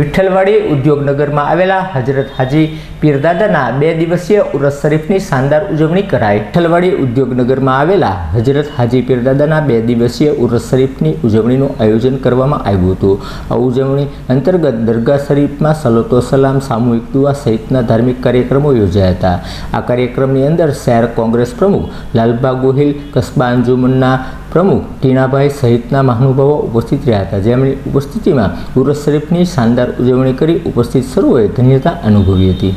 વિઠ્ઠલવાડી ઉદ્યોગનગરમાં આવેલા હજરત હાજી પીરદાદાના બે દિવસીય ઉરસ શરીફની શાનદાર ઉજવણી કરાઈ. વિઠ્ઠલવાડી ઉદ્યોગનગરમાં આવેલા હજરત હાજી પીરદાદાના બે દિવસીય ઉરસ શરીફની ઉજવણીનું આયોજન કરવામાં આવ્યું હતું. આ ઉજવણી અંતર્ગત દરગાહ શરીફમાં સલોતો સલામ, સામૂહિક દુઆ સહિતના ધાર્મિક કાર્યક્રમો યોજાયા હતા. આ કાર્યક્રમની અંદર શહેર કોંગ્રેસ પ્રમુખ લાલબા ગોહિલ, કસ્બા અંજુમનના પ્રમુખ ટીણાભાઈ સહિતના મહાનુભાવો ઉપસ્થિત રહ્યા હતા. જેમની ઉપસ્થિતિમાં ઉરસ શરીફની શાનદાર ઉજવણી કરી ઉપસ્થિત સર્વોએ ધન્યતા અનુભવી હતી.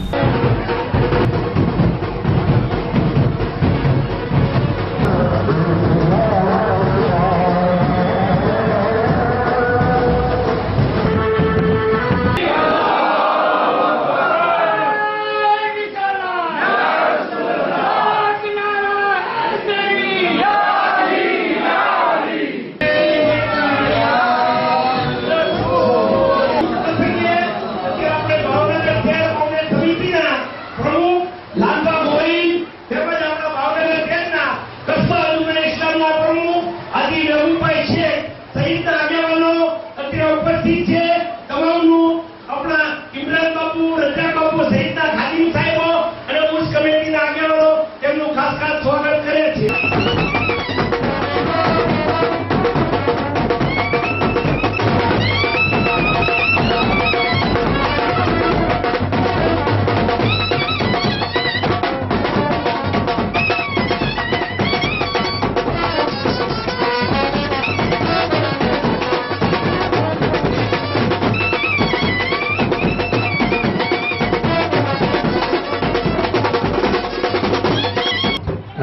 ಸಹಿತರಾಗ್ಯಾವನು ಅಂತ ಹೇಳಿ ಒಪ್ಪಿಸಿ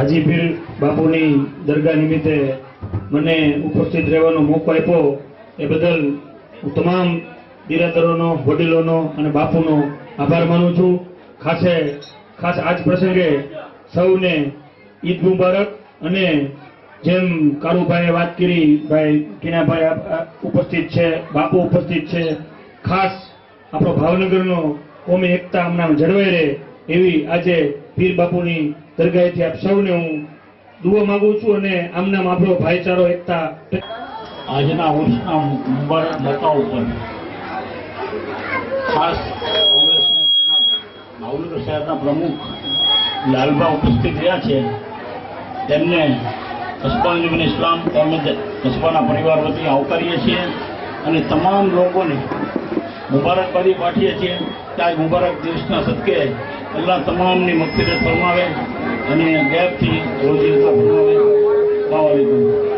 હાજી પીર બાપુની દરગાહ નિમિત્તે મને ઉપસ્થિત રહેવાનો મોકો આપ્યો. એ બદલ હું તમામ બિરાદરોનો, વડીલોનો અને બાપુનો આભાર માનું છું. ખાસે, ખાસ આજ પ્રસંગે સૌને ઈદ મુબારક અને જેમ કારુભાઈએ વાત કરી, ભાઈ ટીનાભાઈ ઉપસ્થિત છે, બાપુ ઉપસ્થિત છે. ખાસ આપણો ભાવનગરનો કોમી એકતા હમણાં જળવાઈ રહે એવી આજે પીર બાપુની દરગાહેથી આપ સૌને હું દુઆ માંગુ છું અને આમનામ આપણો ભાઈચારો, એકતા, આજના ઉર્સના મુબારક મોકા ઉપર ખાસ કોંગ્રેસના શહેરના પ્રમુખ લાલબા ઉપસ્થિત રહ્યા છે. તેમને કસ્બા અંજુમન ઇસ્લામ તેમજ કસ્બાના પરિવાર વતી આવકારીએ છીએ અને તમામ લોકોને મુબારકબાદી પાઠીએ છીએ. કે આ મુબારક દિવસના સદકે અલ્લાહ તમામની મગફિરત ફરમાવે. અને ગેપથી રોજી પાવા વાલેકુમ